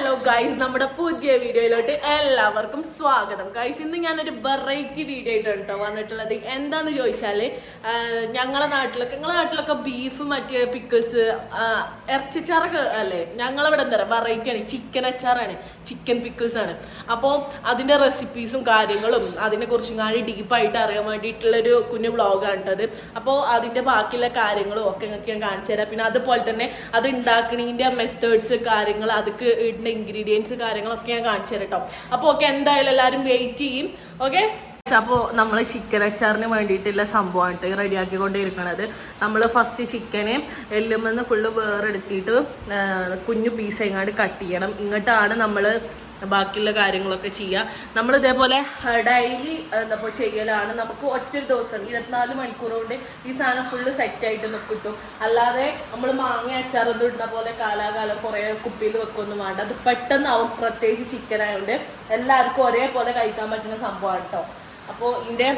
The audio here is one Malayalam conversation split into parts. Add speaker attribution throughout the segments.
Speaker 1: ഹലോ ഗൈസ് നമ്മുടെ പുതിയ വീഡിയോയിലോട്ട് എല്ലാവർക്കും സ്വാഗതം. ഗൈസ് ഇന്ന് ഞാനൊരു വെറൈറ്റി വീഡിയോ ആയിട്ടാണ് കേട്ടോ വന്നിട്ടുള്ളത്. എന്താന്ന് ചോദിച്ചാൽ ഞങ്ങളുടെ ഞങ്ങളെ നാട്ടിലൊക്കെ ഞങ്ങളെ നാട്ടിലൊക്കെ ബീഫ് മറ്റേ പിക്കിൾസ് ഇറച്ചിച്ചാറൊക്കെ അല്ലേ? ഞങ്ങളിവിടെ എന്താ പറയുക വെറൈറ്റി ആണ്. ചിക്കൻ അച്ചാറാണ്. ചിക്കൻ പിക്കിൾസ് ആണ്. അപ്പോൾ അതിന്റെ റെസിപ്പീസും കാര്യങ്ങളും അതിനെ കുറിച്ചും കാര്യം ഡീപ്പായിട്ട് അറിയാൻ വേണ്ടിയിട്ടുള്ളൊരു കുഞ്ഞു വ്ളോഗാണ് കേട്ടത്. അപ്പോൾ അതിന്റെ ബാക്കിയുള്ള കാര്യങ്ങളും ഒക്കെ നിങ്ങൾക്ക് ഞാൻ കാണിച്ചു തരാം. പിന്നെ അതുപോലെ തന്നെ അത് ഉണ്ടാക്കണതിന്റെ മെത്തേഡ്സ് കാര്യങ്ങൾ അതൊക്കെ ഇടുന്ന ഇൻഗ്രീഡിയൻസ് കാര്യങ്ങളൊക്കെ ഞാൻ കാണിച്ചു തരാം കേട്ടോ. അപ്പോൾ ഓക്കെ എന്തായാലും എല്ലാവരും വെയിറ്റ് ചെയ്യും. ഓക്കെ അപ്പോൾ നമ്മൾ ചിക്കൻ അച്ചാറിന് വേണ്ടിയിട്ടുള്ള സംഭവമായിട്ട് റെഡിയാക്കിക്കൊണ്ടിരിക്കുന്നത് നമ്മൾ ഫസ്റ്റ് ചിക്കനെ എല്ലുമെന്ന് ഫുള്ള് വേറെടുത്തിട്ട് കുഞ്ഞു പീസ് എങ്ങാണ്ട് കട്ട് ചെയ്യണം. ഇങ്ങോട്ടാണ് നമ്മൾ ബാക്കിയുള്ള കാര്യങ്ങളൊക്കെ ചെയ്യുക നമ്മൾ ഇതേപോലെ ഡെയിലി എന്താ ചെയ്യലാണ്. നമുക്ക് ഒറ്റ ദിവസം ഇരുപത്തിനാല് മണിക്കൂർ കൊണ്ട് ഈ സാധനം ഫുള്ള് സെറ്റായിട്ട് നമുക്ക് കിട്ടും. അല്ലാതെ നമ്മൾ മാങ്ങ അച്ചാറൊന്നും ഇടുന്ന പോലെ കാലാകാലം കുറേ കുപ്പിയിൽ വെക്കൊന്നും വേണ്ട. അത് പെട്ടെന്നാവും പ്രത്യേകിച്ച് ചിക്കൻ ആയതുകൊണ്ട് എല്ലാവർക്കും ഒരേപോലെ കഴിക്കാൻ പറ്റുന്ന സംഭവമാണ് കേട്ടോ അപ്പോൾ ഇതിന്റെ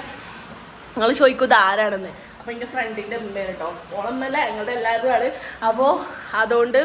Speaker 1: നിങ്ങൾ ചോദിക്കും ഇത് ആരാണെന്ന്. അപ്പൊ എന്റെ ഫ്രണ്ടിന്റെ ഉമ്മയാണ് കേട്ടോ ഓളമ്മല്ല ഞങ്ങളുടെ എല്ലാവരും ആണ് അപ്പോ അതുകൊണ്ട്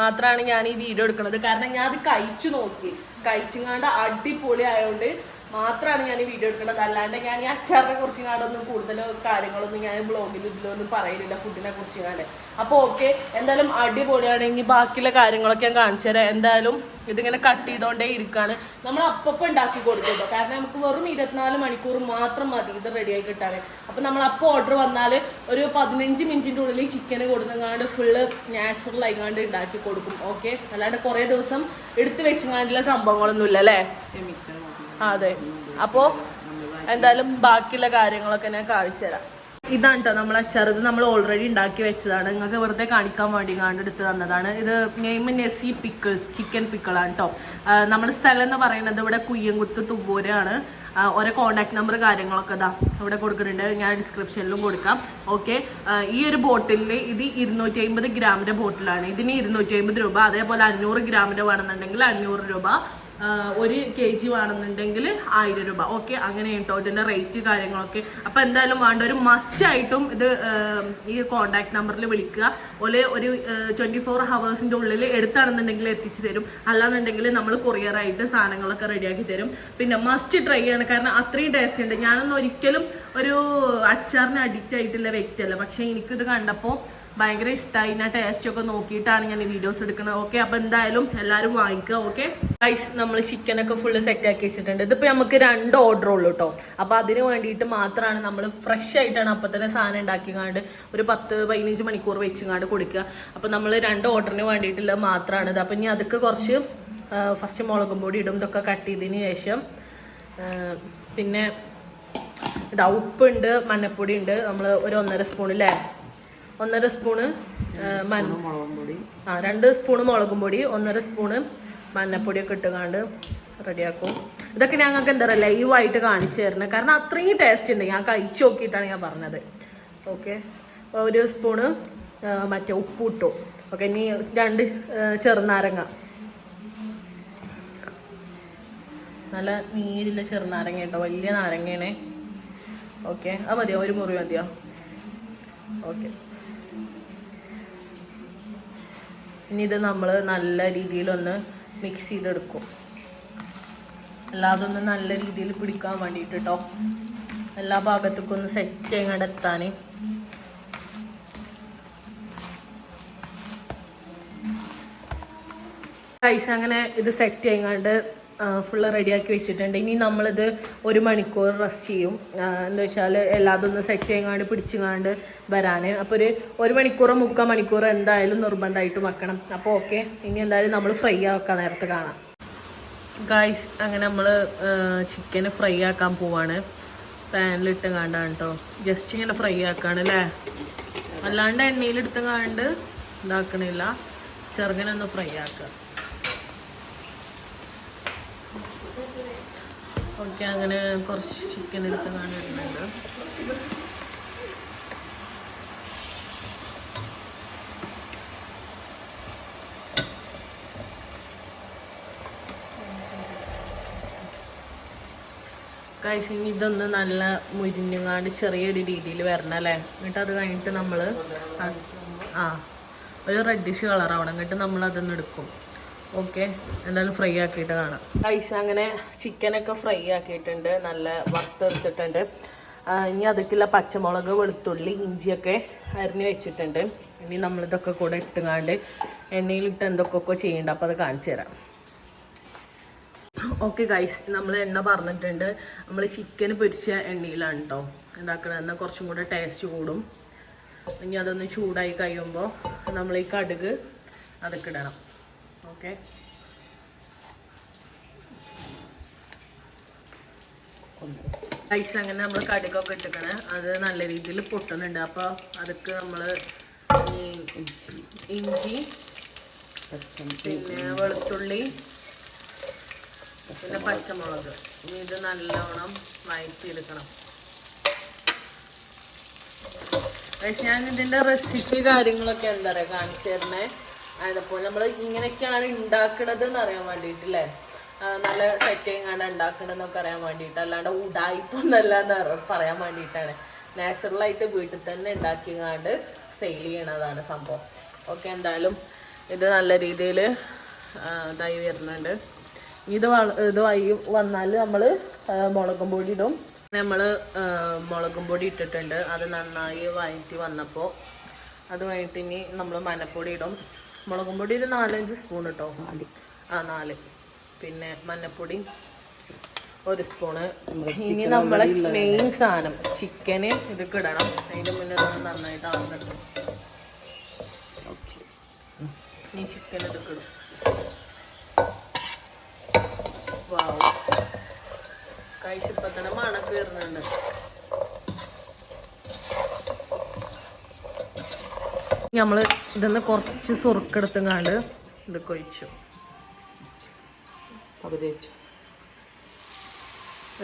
Speaker 1: മാത്രമാണ് ഞാൻ ഈ വീഡിയോ എടുക്കുന്നത് കാരണം ഞാൻ അത് കഴിച്ചു നോക്കി. കഴിച്ചുങ്ങാണ്ട് അടിപൊളി ആയതുകൊണ്ട് മാത്രമാണ് ഞാൻ ഈ വീഡിയോ എടുക്കുന്നത് അല്ലാണ്ട് ഞാൻ ഈ അച്ചാറിനെ കുറിച്ച് കാണ്ടൊന്നും കൂടുതൽ കാര്യങ്ങളൊന്നും ഞാൻ ബ്ലോഗിൽ ഇതിലൊന്നും പറയുന്നില്ല ഫുഡിനെ കുറിച്ച് കാണെ അപ്പോൾ ഓക്കെ എന്തായാലും അടിപൊളിയാണ്. ഇനി ബാക്കിയുള്ള കാര്യങ്ങളൊക്കെ ഞാൻ കാണിച്ചു തരാം. എന്തായാലും ഇതിങ്ങനെ കട്ട് ചെയ്തോണ്ടേ ഇരിക്കാണ്. നമ്മൾ അപ്പപ്പം ഉണ്ടാക്കി കൊടുക്കുമല്ലോ കാരണം നമുക്ക് വെറും ഇരുപത്തിനാല് മണിക്കൂർ മാത്രം മതി ഇത് റെഡിയായി കിട്ടാൻ അപ്പം നമ്മൾ അപ്പോൾ ഓർഡർ വന്നാൽ ഒരു പതിനഞ്ച് മിനിറ്റിന്റെ ഉള്ളിൽ ചിക്കന് കൊടുത്തങ്ങാണ്ട് ഫുള്ള് നാച്ചുറൽ ആയിക്കാണ്ട് ഉണ്ടാക്കി കൊടുക്കും. ഓക്കെ അല്ലാണ്ട് കുറേ ദിവസം എടുത്തു വെച്ചങ്ങാണ്ടുള്ള സംഭവങ്ങളൊന്നും ഇല്ല അല്ലേ? അതെ. അപ്പോ എന്തായാലും ബാക്കിയുള്ള കാര്യങ്ങളൊക്കെ ഞാൻ കാണിച്ചു തരാം. ഇതാണ് കേട്ടോ നമ്മൾ അച്ചാർ ഇത് നമ്മൾ ഓൾറെഡി ഉണ്ടാക്കി വെച്ചതാണ്. നിങ്ങൾക്ക് വെറുതെ കാണിക്കാൻ വേണ്ടി കാണ്ട് എടുത്ത് തന്നതാണ്. ഇത് നെയിം നെസി പിക്കിൾസ് ചിക്കൻ പിക്കിളാണ് കേട്ടോ നമ്മുടെ സ്ഥലം എന്ന് പറയുന്നത് ഇവിടെ കുയ്യങ്കുത്ത് തുവ്വൂരാണ് ആ, ഓരോ കോണ്ടാക്ട് നമ്പർ കാര്യങ്ങളൊക്കെ ഇതാ ഇവിടെ കൊടുക്കുന്നുണ്ട്. ഞാൻ ഡിസ്ക്രിപ്ഷനിലും കൊടുക്കാം. ഓക്കെ ഈ ഒരു ബോട്ടിലിൽ ഇത് ഇരുന്നൂറ്റി അമ്പത് ഗ്രാമിന്റെ ബോട്ടിലാണ് ഇതിന് ഇരുന്നൂറ്റി അമ്പത് രൂപ. അതേപോലെ അഞ്ഞൂറ് ഗ്രാമിന്റെ വേണമെന്നുണ്ടെങ്കിൽ അഞ്ഞൂറ് രൂപ. ഒരു കെ ജി വേണമെന്നുണ്ടെങ്കിൽ ആയിരം രൂപ. ഓക്കെ അങ്ങനെ കേട്ടോ ഇതിന്റെ റേറ്റ് കാര്യങ്ങളൊക്കെ. അപ്പൊ എന്തായാലും വേണ്ട ഒരു മസ്റ്റ് ആയിട്ടും ഇത് ഈ കോണ്ടാക്ട് നമ്പറിൽ വിളിക്കുക. ഓലെ ഒരു ട്വന്റി ഫോർ ഹവേഴ്സിന്റെ ഉള്ളിൽ എടുത്താണെന്നുണ്ടെങ്കിൽ എത്തിച്ചു തരും. അല്ലാന്നുണ്ടെങ്കിൽ നമ്മൾ കൊറിയറായിട്ട് സാധനങ്ങളൊക്കെ റെഡിയാക്കി തരും. പിന്നെ മസ്റ്റ് ട്രൈ ചെയ്യണം കാരണം അത്രയും ടേസ്റ്റ് ഉണ്ട്. ഞാനൊന്നും ഒരിക്കലും ഒരു അച്ചാറിന് അഡിക്റ്റ് ആയിട്ടുള്ള വ്യക്തിയല്ല. പക്ഷേ എനിക്കിത് കണ്ടപ്പോൾ ഭയങ്കര ഇഷ്ടമായി ഞാൻ ടേസ്റ്റ് ഒക്കെ നോക്കിയിട്ടാണ് ഞാൻ ഈ വീഡിയോസ് എടുക്കുന്നത് ഓക്കെ അപ്പൊ എന്തായാലും എല്ലാവരും വാങ്ങിക്കുക ഓക്കെ റൈസ് നമ്മൾ ചിക്കൻ ഒക്കെ ഫുള്ള് സെറ്റ് ആക്കി വെച്ചിട്ടുണ്ട്. ഇതിപ്പോ നമുക്ക് രണ്ട് ഓർഡർ ഉള്ളൂ കേട്ടോ അപ്പൊ അതിന് വേണ്ടിയിട്ട് മാത്രമാണ് നമ്മൾ ഫ്രഷ് ആയിട്ടാണ് അപ്പൊ തന്നെ സാധനം ഉണ്ടാക്കിക്കാണ്ട് ഒരു പത്ത് പതിനഞ്ച് മണിക്കൂർ വെച്ചുകാണ്ട് കൊടുക്കുക. അപ്പൊ നമ്മൾ രണ്ട് ഓർഡറിന് വേണ്ടിയിട്ടുള്ളത് മാത്രമാണ് ഇത്. അപ്പൊ ഇനി അതൊക്കെ കുറച്ച് ഫസ്റ്റ് മുളകും പൊടി ഇടും. ഇതൊക്കെ കട്ട് ചെയ്തതിന് ശേഷം പിന്നെ ഇത് ഉപ്പുണ്ട് മഞ്ഞപ്പൊടി ഉണ്ട്. നമ്മൾ ഒരു ഒന്നര സ്പൂൺ അല്ലേ ഒന്നര സ്പൂണ് മഞ്ഞ ആ രണ്ട് സ്പൂണ് മുളകും പൊടി ഒന്നര സ്പൂണ് മഞ്ഞപ്പൊടിയൊക്കെ ഇട്ടുകാണ്ട് റെഡിയാക്കും. ഇതൊക്കെ ഞങ്ങൾക്ക് എന്താ പറയുക ലൈവായിട്ട് കാണിച്ചു തരണം കാരണം അത്രയും ടേസ്റ്റ് ഉണ്ട്. ഞാൻ കഴിച്ചു നോക്കിയിട്ടാണ് ഞാൻ പറഞ്ഞത്. ഓക്കെ ഒരു സ്പൂണ് മറ്റേ ഉപ്പൂട്ടോ. ഓക്കെ ഇനി രണ്ട് ചെറുനാരങ്ങ. നല്ല നീരില്ല ചെറുനാരങ്ങ കേട്ടോ. വലിയ നാരങ്ങയാണേ. ഓക്കെ അത് മതിയോ? ഒരു മുറി മതിയോ? ഓക്കെ ഇനി ഇത് നമ്മൾ നല്ല രീതിയിലൊന്ന് മിക്സ് ചെയ്തെടുക്കും. അല്ലാതെ ഒന്ന് നല്ല രീതിയിൽ പിടിക്കാൻ വേണ്ടിയിട്ട് കേട്ടോ എല്ലാ ഭാഗത്തേക്കും ഒന്ന് സെറ്റ് ചെയ്യങ്ങടെ എത്താൻ പൈസ അങ്ങനെ ഇത് സെറ്റ് ചെയ്യങ്ങാണ്ട് ഫുള്ള് റെഡിയാക്കി വെച്ചിട്ടുണ്ട്. ഇനി നമ്മളിത് ഒരു മണിക്കൂർ റെസ്റ്റ് ചെയ്യും. എന്താ വെച്ചാൽ എല്ലാതൊന്ന് സെറ്റ് ചെയ്യാണ്ട് പിടിച്ചുങ്ങാണ്ട് വരാൻ അപ്പോൾ ഒരു ഒരു മണിക്കൂറോ മുക്കാൽ മണിക്കൂറോ എന്തായാലും നിർബന്ധമായിട്ട് വെക്കണം. അപ്പോൾ ഓക്കെ ഇനി എന്തായാലും നമ്മൾ ഫ്രൈ ആക്കാൻ നേരത്തെ കാണാം. ഗായ്സ് അങ്ങനെ നമ്മൾ ചിക്കന് ഫ്രൈ ആക്കാൻ പോവാണ്. പാനിലിട്ട് കാണ്ടാണ് കേട്ടോ ജസ്റ്റ് ഇങ്ങനെ ഫ്രൈ ആക്കാണ് അല്ലേ അല്ലാണ്ട് എണ്ണയിലിട്ട് കാണ്ട് ഇതാക്കണില്ല. ചെറുങ്ങനെ ഒന്ന് ഫ്രൈ ആക്കുക ഓക്കെ അങ്ങനെ കുറച്ച് ചിക്കൻ എടുത്ത് കാണിടുന്നുണ്ട് കഴിച്ച് ഇനി ഇതൊന്ന് നല്ല മുരിഞ്ഞങ്ങാണ്ട് ചെറിയൊരു രീതിയിൽ വരണം അല്ലേ? എന്നിട്ട് അത് കഴിഞ്ഞിട്ട് നമ്മൾ ആ ഒരു റെഡിഷ് കളർ ആവണം. എന്നിട്ട് നമ്മൾ അതൊന്ന് എടുക്കും. ഓക്കെ. എന്തായാലും ഫ്രൈ ആക്കിയിട്ട് കാണാം. റൈസ് അങ്ങനെ ചിക്കനൊക്കെ ഫ്രൈ ആക്കിയിട്ടുണ്ട്. നല്ല വറുത്തെടുത്തിട്ടുണ്ട്. ഇനി അതൊക്കെയുള്ള പച്ചമുളക് വെളുത്തുള്ളി ഇഞ്ചിയൊക്കെ അരിഞ്ഞ് വെച്ചിട്ടുണ്ട്. ഇനി നമ്മളിതൊക്കെ കൂടെ ഇട്ടുങ്ങാണ്ട് എണ്ണയിലിട്ട് എന്തൊക്കെയൊക്കെ ചെയ്യേണ്ട അപ്പോൾ അത് കാണിച്ചു തരാം. ഓക്കെ ഗൈസ് നമ്മൾ എണ്ണ പറഞ്ഞിട്ടുണ്ട് നമ്മൾ ചിക്കൻ പൊരിച്ച എണ്ണയിലാണ് കേട്ടോ ഉണ്ടാക്കണത്. എന്നാൽ കുറച്ചും കൂടെ ടേസ്റ്റ് കൂടും. ഇനി അതൊന്ന് ചൂടായി കഴിയുമ്പോൾ നമ്മൾ ഈ കടുക് അതൊക്കെ ഇടണം. ഓക്കെ റൈസ് അങ്ങനെ നമ്മൾ കടുകൊക്കെ ഇട്ടിക്കണേ. അത് നല്ല രീതിയിൽ പൊട്ടുന്നുണ്ട് അപ്പോൾ അതൊക്കെ നമ്മൾ ഇഞ്ചി പിന്നെ വെളുത്തുള്ളി പിന്നെ പച്ചമുളക്. ഇനി ഇത് നല്ലോണം വഴറ്റിയെടുക്കണം പക്ഷെ ഞാൻ ഇതിന്റെ റെസിപ്പി കാര്യങ്ങളൊക്കെ എന്താ പറയാ കാണിച്ചു തരണേ. അതിപ്പോൾ നമ്മൾ ഇങ്ങനെയൊക്കെയാണ് ഉണ്ടാക്കണത് എന്ന് അറിയാൻ വേണ്ടിയിട്ടില്ലേ? നല്ല സെറ്റിങ് ആണ് ഉണ്ടാക്കണമെന്നൊക്കെ അറിയാൻ വേണ്ടിയിട്ട്. അല്ലാണ്ട് ഉടായിപ്പൊന്നല്ല എന്ന് പറയാൻ വേണ്ടിയിട്ടാണ്. നാച്ചുറലായിട്ട് വീട്ടിൽ തന്നെ ഉണ്ടാക്കിങ്ങാണ്ട് സെയിൽ ചെയ്യണതാണ് സംഭവം. ഓക്കെ എന്തായാലും ഇത് നല്ല രീതിയിൽ ഇതായി വരുന്നുണ്ട്. ഇത് ഇത് വൈ വന്നാൽ നമ്മൾ മുളകും പൊടി ഇടും. നമ്മൾ മുളകും പൊടി ഇട്ടിട്ടുണ്ട്. അത് നന്നായി വഴറ്റി വന്നപ്പോൾ അത് കഴിഞ്ഞിട്ട് ഇനി നമ്മൾ മനപ്പൊടി ഇടും. മുളകും പൊടി ഒരു നാലഞ്ച് സ്പൂൺ ഇട്ടോ ആ നാല്. പിന്നെ മഞ്ഞപ്പൊടി ഒരു സ്പൂണ് ഇനി നമ്മളെ മെയിൻ സാധനം ചിക്കന് ഇതൊക്കെ ഇടണം. അതിന്റെ മുന്നേ നമ്മൾ നന്നായിട്ട് ആവുന്നുണ്ട് ഇനി ചിക്കൻ ഇതൊക്കെ ഇടും. വാവ് കഴിച്ചിപ്പോ തന്നെ മണക്ക് വരുന്നുണ്ട്. നമ്മൾ ഇതൊന്ന് കുറച്ച് സുറുക്കെടുത്തുങ്ങാണ്ട് ഇത് കൊഴിച്ചു.
Speaker 2: പകുതി വെച്ചു.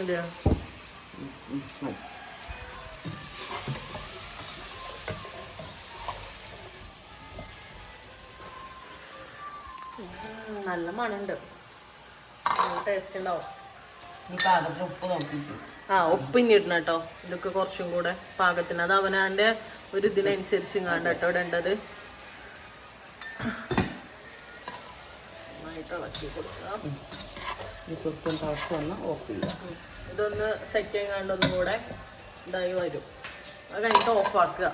Speaker 1: അതെയോ? നല്ല മണുണ്ട്. ടേസ്റ്റ് ഉണ്ടാവും
Speaker 2: ഈ പാകത്തിൽ ഉപ്പ് നോക്കി
Speaker 1: ആ ഉപ്പ് ഇടണം കേട്ടോ. ഇതൊക്കെ കുറച്ചും കൂടെ പാകത്തിന്. അത് അവനാന്റെ ഒരു ഇതിനനുസരിച്ച് ഇങ്ങാണ്ട് കേട്ടോ ഇടേണ്ടത്. നന്നായിട്ട് ഇളക്കി
Speaker 2: തിളച്ച് വന്ന് ഓഫ് ചെയ്യുക
Speaker 1: ഇതൊന്ന് സെറ്റ് ചെയ്യാണ്ട് ഒന്നും കൂടെ ഇതായി വരും. അത് കഴിഞ്ഞിട്ട് ഓഫാക്കുക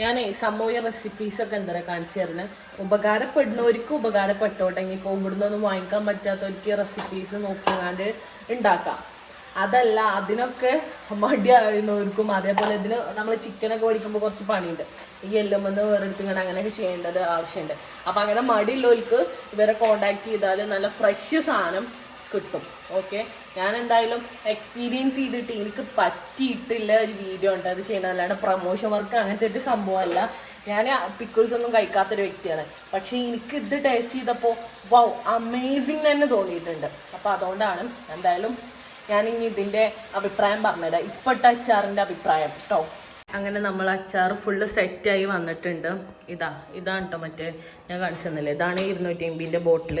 Speaker 1: ഞാനേ സംഭവ റെസിപ്പീസ് ഒക്കെ എന്താ കാണിച്ചു തരുന്നത് ഉപകാരപ്പെടുന്നവർക്ക് ഉപകാരപ്പെട്ടോട്ടെ. ഇപ്പോൾ ഇവിടുന്ന് ഒന്നും വാങ്ങിക്കാൻ പറ്റാത്തവർക്ക് റെസിപ്പീസ് നോക്കിയാണ്ട് ഉണ്ടാക്കാം. അതല്ല അതിനൊക്കെ മടിയായിരുന്നവർക്കും അതേപോലെ ഇതിന് നമ്മൾ ചിക്കനൊക്കെ മേടിക്കുമ്പോൾ കുറച്ച് പണിയുണ്ട്. ഈ എല്ലുമെന്ന് വേറെടുത്ത് എടുത്തിങ്ങനെ അങ്ങനെയൊക്കെ ചെയ്യേണ്ടത് ആവശ്യമുണ്ട്. അപ്പം അങ്ങനെ മടിയുള്ളവർക്ക് ഇവരെ കോണ്ടാക്ട് ചെയ്താൽ നല്ല ഫ്രഷ് സാധനം കിട്ടും. ഓക്കെ ഞാൻ എന്തായാലും എക്സ്പീരിയൻസ് ചെയ്തിട്ട് എനിക്ക് പറ്റിയിട്ടില്ല ഒരു വീഡിയോ ഉണ്ട് അത് ചെയ്യണം അല്ലാണ്ട് പ്രൊമോഷൻ വർക്ക് അങ്ങനത്തെ ഒരു സംഭവമല്ല. ഞാൻ പിക്കിൾസ് ഒന്നും കഴിക്കാത്തൊരു വ്യക്തിയാണ്. പക്ഷേ എനിക്ക് ഇത് ടേസ്റ്റ് ചെയ്തപ്പോൾ വൗ അമേസിങ് തന്നെ തോന്നിയിട്ടുണ്ട്. അപ്പോൾ അതുകൊണ്ടാണ് എന്തായാലും ഞാൻ ഇനി ഇതിന്റെ അഭിപ്രായം പറഞ്ഞുതരാം. ഇപ്പോഴത്തെ അച്ചാറിന്റെ അഭിപ്രായം കേട്ടോ അങ്ങനെ നമ്മൾ അച്ചാർ ഫുള്ള് സെറ്റായി വന്നിട്ടുണ്ട്. ഇതാ ഇതാണ് കേട്ടോ മറ്റേ ഞാൻ കാണിച്ചു തന്നില്ലേ ഇതാണ് ഇരുന്നൂറ്റി എംബിന്റെ ബോട്ടിൽ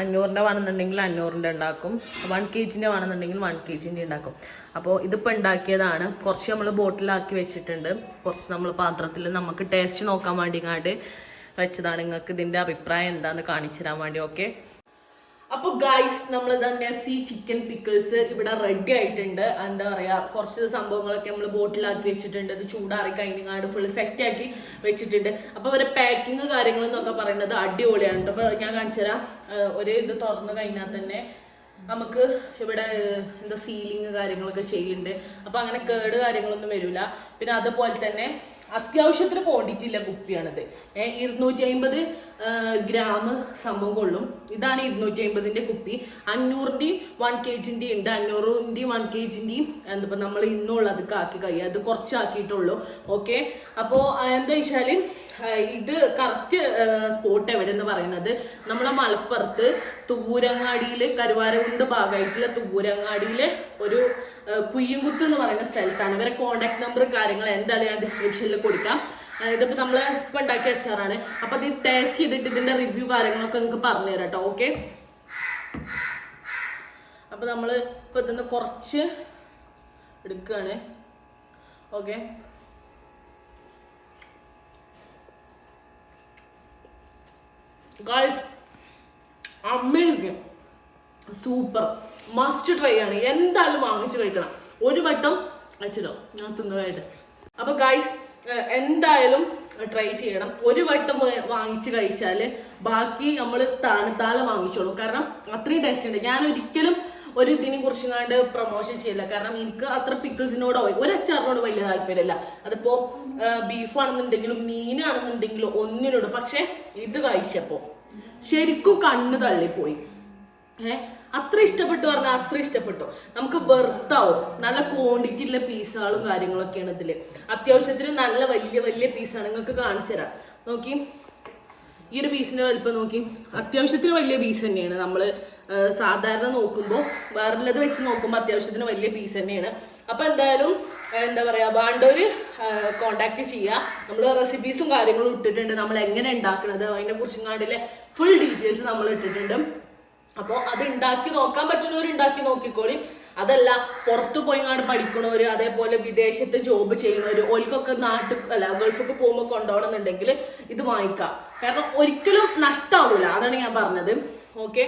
Speaker 1: അഞ്ഞൂറിന്റെ വേണമെന്നുണ്ടെങ്കിൽ അഞ്ഞൂറിന്റെ ഉണ്ടാക്കും. വൺ കെ ജിന്റെ വേണമെന്നുണ്ടെങ്കിൽ വൺ കെ ജിന്റെ ഉണ്ടാക്കും. അപ്പോൾ ഇതിപ്പോൾ ഉണ്ടാക്കിയതാണ്. കുറച്ച് നമ്മൾ ബോട്ടിലാക്കി വെച്ചിട്ടുണ്ട്. കുറച്ച് നമ്മൾ പാത്രത്തിൽ നമുക്ക് ടേസ്റ്റ് നോക്കാൻ വേണ്ടി കാണ്ട് വെച്ചതാണ്. നിങ്ങൾക്ക് ഇതിന്റെ അഭിപ്രായം എന്താണെന്ന് കാണിച്ചു തരാൻ വേണ്ടി ഓക്കെ അപ്പൊ ഗൈസ് നമ്മൾ തന്നെ സി ചിക്കൻ പിക്കിൾസ് ഇവിടെ റെഡി ആയിട്ടുണ്ട്. എന്താ പറയാ കുറച്ച് സംഭവങ്ങളൊക്കെ നമ്മൾ ബോട്ടിലാക്കി വെച്ചിട്ടുണ്ട്. അത് ചൂടാറി കഴിഞ്ഞാണ്ട് ഫുള്ള് സെറ്റ് ആക്കി വെച്ചിട്ടുണ്ട്. അപ്പൊ അവരെ പാക്കിങ് കാര്യങ്ങൾ എന്നൊക്കെ പറയുന്നത് അടിപൊളിയാണ് അപ്പോൾ അപ്പൊ ഞാൻ കാണിച്ചു തരാം. ഒരു ഇത് തുറന്നു കഴിഞ്ഞാൽ തന്നെ നമുക്ക് ഇവിടെ എന്താ സീലിങ് കാര്യങ്ങളൊക്കെ ചെയ്യുന്നുണ്ട് അപ്പൊ അങ്ങനെ കേട് കാര്യങ്ങളൊന്നും വരില്ല പിന്നെ അതുപോലെ തന്നെ അത്യാവശ്യത്തിന് ക്വാണ്ടിറ്റി ഉള്ള കുപ്പിയാണിത്. ഇരുന്നൂറ്റി അമ്പത് ഗ്രാം സംഭവം കൊള്ളും. ഇതാണ് ഇരുന്നൂറ്റി അമ്പതിന്റെ കുപ്പി. അഞ്ഞൂറിന്റെയും വൺ കെ ജിന്റെയും ഉണ്ട്. അഞ്ഞൂറിന്റെയും വൺ കെ ജിന്റെയും എന്താ നമ്മൾ ഇന്നുള്ളത് ആക്കി കഴിയുക അത് കുറച്ചാക്കിയിട്ടുള്ളൂ. ഓക്കെ? അപ്പോൾ എന്താ വെച്ചാൽ ഇത് കറക്റ്റ് സ്പോട്ട് എവിടെ എന്ന് പറയുന്നത്? നമ്മളെ മലപ്പുറത്ത് തൂരങ്ങാടിയിൽ കരുവാരകുണ്ട് ഭാഗമായിട്ടുള്ള തൂരങ്ങാടിയിലെ ഒരു ആ, എന്ന് പറയുന്ന സ്ഥലത്താണ്. ഇവരെ കോണ്ടാക്ട് നമ്പർ കാര്യങ്ങൾ എന്തായാലും ഞാൻ ഡിസ്ക്രിപ്ഷനിൽ കൊടുക്കാം. ഇതിപ്പോൾ നമ്മൾ ഇപ്പം ഉണ്ടാക്കിയ അച്ചാറാണ് അപ്പൊ ഇത് ടേസ്റ്റ് ചെയ്തിട്ട് ഇതിന്റെ റിവ്യൂ കാര്യങ്ങളൊക്കെ നിങ്ങൾക്ക് പറഞ്ഞു തരാം കേട്ടോ ഓക്കെ അപ്പൊ നമ്മൾ ഇപ്പൊ ഇതിന്ന് കുറച്ച് എടുക്കുകയാണ് okay guys amazing super must try ആണ്. എന്തായാലും വാങ്ങിച്ചു കഴിക്കണം. ഒരു വട്ടം അച്ഛനോ ഞാൻ തിന്നതായിട്ട് അപ്പൊ ഗൈസ് എന്തായാലും ട്രൈ ചെയ്യണം. ഒരു വട്ടം വാങ്ങിച്ച് കഴിച്ചാൽ ബാക്കി നമ്മൾ താനത്താലെ വാങ്ങിച്ചോളൂ. കാരണം അത്രയും ടേസ്റ്റ് ഉണ്ട്. ഞാൻ ഒരിക്കലും ഒരു ഇതിനെ കുറിച്ച് കണ്ട് പ്രൊമോഷൻ ചെയ്യില്ല. കാരണം എനിക്ക് അത്ര പിക്കിൾസിനോടോ ഒരു അച്ചാറിനോട് വലിയ താല്പര്യമില്ല. അതിപ്പോ ബീഫാണെന്നുണ്ടെങ്കിലും മീനാണെന്നുണ്ടെങ്കിലും ഒന്നിനോട്. പക്ഷെ ഇത് കഴിച്ചപ്പോ ശരിക്കും കണ്ണ് തള്ളിപ്പോയി. ഏ? അത്ര ഇഷ്ടപ്പെട്ടു പറഞ്ഞാൽ അത്ര ഇഷ്ടപ്പെട്ടു. നമുക്ക് വെറുത്താവും. നല്ല ക്വാണ്ടിറ്റി ഉള്ള പീസുകളും കാര്യങ്ങളൊക്കെയാണ് ഇതിൽ. അത്യാവശ്യത്തിന് നല്ല വലിയ വലിയ പീസാണ് നിങ്ങൾക്ക് കാണിച്ചു തരാം. നോക്കി. ഈ ഒരു പീസിന്റെ വലിപ്പം നോക്കി. അത്യാവശ്യത്തിന് വലിയ പീസ് തന്നെയാണ്. നമ്മൾ സാധാരണ നോക്കുമ്പോൾ വേറുള്ളത് വെച്ച് നോക്കുമ്പോൾ അത്യാവശ്യത്തിന് വലിയ പീസ് തന്നെയാണ്. അപ്പൊ എന്തായാലും എന്താ പറയാ വേണ്ടവര് കോണ്ടാക്ട് ചെയ്യുക നമ്മൾ റെസിപ്പീസും കാര്യങ്ങളും ഇട്ടിട്ടുണ്ട്. നമ്മൾ എങ്ങനെ ഉണ്ടാക്കുന്നത് അതിനെ കുറിച്ചും കാണ്ടിലെ ഫുൾ ഡീറ്റെയിൽസ് നമ്മൾ ഇട്ടിട്ടുണ്ട്. അപ്പോൾ അത് ഉണ്ടാക്കി നോക്കാൻ പറ്റുന്നവർ ഉണ്ടാക്കി നോക്കിക്കോളി. അതല്ല പുറത്തു പോയി അങ്ങോട്ട് പഠിക്കണവര് അതേപോലെ വിദേശത്ത് ജോബ് ചെയ്യുന്നവര് ഓൽക്കൊക്കെ നാട്ടിൽ അല്ല ഗൾഫൊക്കെ പോകുമ്പോൾ കൊണ്ടുപോകണമെന്നുണ്ടെങ്കിൽ ഇത് വാങ്ങിക്കാം. കാരണം ഒരിക്കലും നഷ്ടാവൂല അതാണ് ഞാൻ പറഞ്ഞത്. ഓക്കെ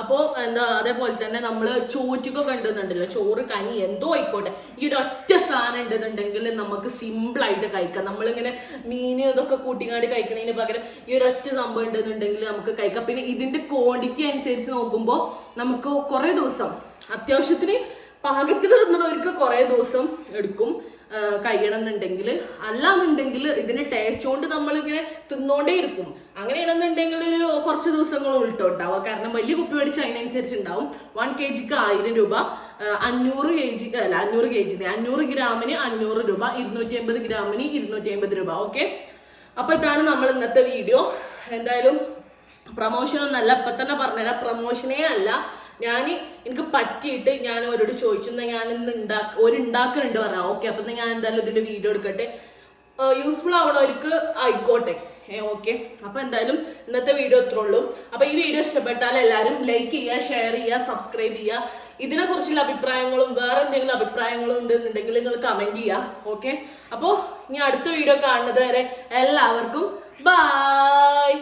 Speaker 1: അപ്പോൾ എന്താ അതേപോലെ തന്നെ നമ്മൾ ചോറ്റൊക്കെ ഉണ്ടെന്നുണ്ടല്ലോ ചോറ് കഞ്ഞി എന്തോ ആയിക്കോട്ടെ. ഈ ഒരു ഒറ്റ സാധനം ഉണ്ടെന്നുണ്ടെങ്കിൽ നമുക്ക് സിമ്പിൾ ആയിട്ട് കഴിക്കാം. നമ്മളിങ്ങനെ മീൻ ഇതൊക്കെ കൂട്ടിങ്ങാണ്ട് കഴിക്കണതിന് പകരം ഈ ഒരു ഒറ്റ സംഭവം ഉണ്ടെന്നുണ്ടെങ്കിൽ നമുക്ക് കഴിക്കാം. പിന്നെ ഇതിന്റെ ക്വാണ്ടിറ്റി അനുസരിച്ച് നോക്കുമ്പോൾ നമുക്ക് കുറേ ദിവസം അത്യാവശ്യത്തിന് പാകത്തിന് തിന്നണവർക്ക് കുറേ ദിവസം എടുക്കും. കഴിയണം എന്നുണ്ടെങ്കിൽ അല്ലാന്നുണ്ടെങ്കിൽ ഇതിന്റെ ടേസ്റ്റ് കൊണ്ട് നമ്മളിങ്ങനെ തിന്നോണ്ടേ ഇരിക്കും അങ്ങനെയാണെന്നുണ്ടെങ്കിൽ ഒരു കുറച്ച് ദിവസങ്ങൾ ഉൾട്ടോ ഉണ്ടാവുക. കാരണം വലിയ കുപ്പി മേടിച്ച് അതിനനുസരിച്ച് ഉണ്ടാവും. വൺ കെ ജിക്ക് ആയിരം രൂപ. അഞ്ഞൂറ് കെ ജി അല്ല അഞ്ഞൂറ് കെ ജി അഞ്ഞൂറ് ഗ്രാമിന് അഞ്ഞൂറ് രൂപ. ഇരുന്നൂറ്റി അമ്പത് ഗ്രാമിന് ഇരുന്നൂറ്റി അമ്പത് രൂപ. ഓക്കെ അപ്പൊ ഇതാണ് നമ്മൾ ഇന്നത്തെ വീഡിയോ എന്തായാലും പ്രൊമോഷൻ ഒന്നല്ല ഇപ്പൊ തന്നെ പറഞ്ഞുതരാം. പ്രൊമോഷനേ അല്ല. ഞാൻ എനിക്ക് പറ്റിയിട്ട് ഞാൻ അവരോട് ചോദിച്ചു എന്നാൽ ഞാൻ ഇന്ന് ഉണ്ടാക്ക ഒരു ഉണ്ടാക്കുന്നുണ്ട് പറയാം ഓക്കെ അപ്പം ഞാൻ എന്തായാലും ഇതിന്റെ വീഡിയോ എടുക്കട്ടെ. യൂസ്ഫുൾ ആവണവർക്ക് ആയിക്കോട്ടെ. ഏ ഓക്കെ. അപ്പം എന്തായാലും ഇന്നത്തെ വീഡിയോ ഇത്രേ ഉള്ളൂ. അപ്പം ഈ വീഡിയോ ഇഷ്ടപ്പെട്ടാൽ എല്ലാവരും ലൈക്ക് ചെയ്യുക ഷെയർ ചെയ്യുക സബ്സ്ക്രൈബ് ചെയ്യുക. ഇതിനെക്കുറിച്ചുള്ള അഭിപ്രായങ്ങളും വേറെ എന്തെങ്കിലും അഭിപ്രായങ്ങളും ഉണ്ടെന്നുണ്ടെങ്കിൽ നിങ്ങൾ കമന്റ് ചെയ്യുക. ഓക്കെ. അപ്പോൾ ഇനി അടുത്ത വീഡിയോ കാണുന്നത് വരെ എല്ലാവർക്കും ബൈ